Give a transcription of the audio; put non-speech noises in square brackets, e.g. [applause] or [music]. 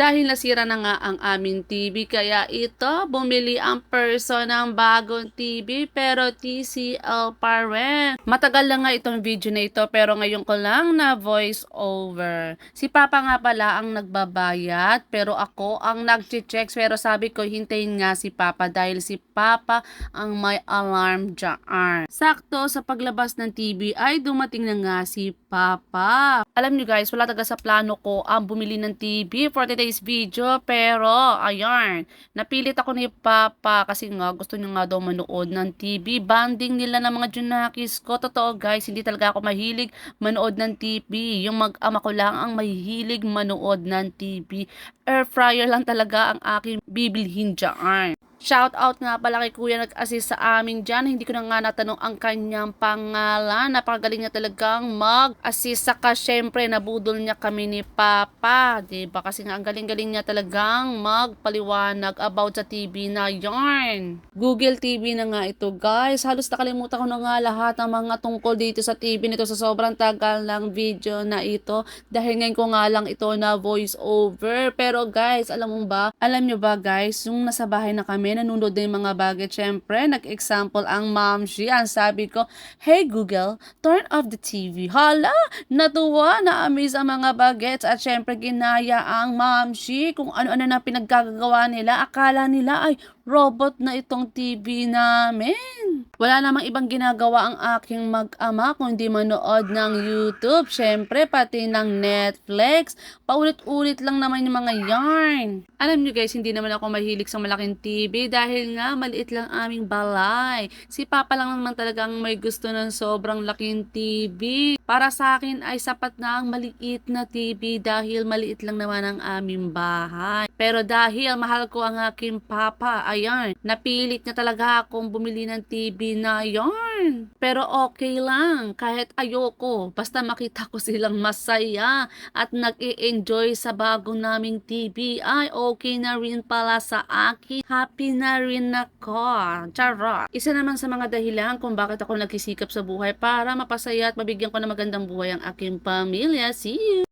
Dahil nasira na nga ang aming TV, kaya ito, bumili ang person ng bagong TV, pero TCL pa rin. Matagal lang nga itong video na ito, pero ngayon ko lang na voice over. Si Papa nga pala ang nagbabayad, pero ako ang nag-check, pero sabi ko, hintayin nga si Papa dahil si Papa ang may alarm dyan. Sakto, sa paglabas ng TV ay dumating na nga si Papa. Alam niyo guys, wala talaga sa plano ko ang bumili ng TV for today's video, pero ayan, napilit ako ni Papa kasi nga gusto niya nga daw manood ng TV. Banding nila ng mga junakis ko. Totoo guys, hindi talaga ako mahilig manood ng TV. Yung mag-ama ko lang ang mahilig manood ng TV. Air fryer lang talaga ang aking bibilhin dyan. Shout out nga pala kay Kuya nag-assist sa amin dyan. Hindi ko na nga natanong ang kanyang pangalan. Napakagaling niya talagang mag-assist. Saka syempre nabudol niya kami ni Papa. Diba? Kasi nga ang galing-galing niya talagang magpaliwanag about sa TV na yarn. Google TV na nga ito guys. Halos nakalimutan ko na nga lahat ng mga tungkol dito sa TV nito sa sobrang tagal ng video na ito. Dahil ngayon ko nga lang ito na voice over. Pero guys, alam mo ba? Alam nyo ba guys, yung nasa bahay na kami, nanonood na yung mga bagay. Siyempre, nag-example ang mom she. Ang sabi ko, Hey Google, turn off the TV. Hala, natuwa, na-amaze ang mga bagets. At syempre, ginaya ang mom she kung ano-ano na pinaggagawa nila. Akala nila ay robot na itong TV namin. Wala namang ibang ginagawa ang aking mag-ama kundi manood ng YouTube. Syempre, pati ng Netflix. Paulit-ulit lang naman yung mga yarn. Alam nyo guys, hindi naman ako mahilig sa malaking TV dahil nga maliit lang aming balay. Si Papa lang naman talagang may gusto ng sobrang laking TV. Para sa akin ay sapat na ang maliit na TV dahil maliit lang naman ang aming bahay. Pero dahil mahal ko ang aking Papa, ayan, napilit niya talaga akong bumili ng TV na yarn. Pero okay lang, kahit ayoko, basta makita ko [laughs] silang masaya at nag-e-enjoy sa bago naming TV, ay okay na rin pala sa akin. Happy na rin ako. Charot. Isa naman sa mga dahilan kung bakit ako nagsisikap sa buhay para mapasaya at mabigyan ko ng magandang buhay ang aking pamilya. See you!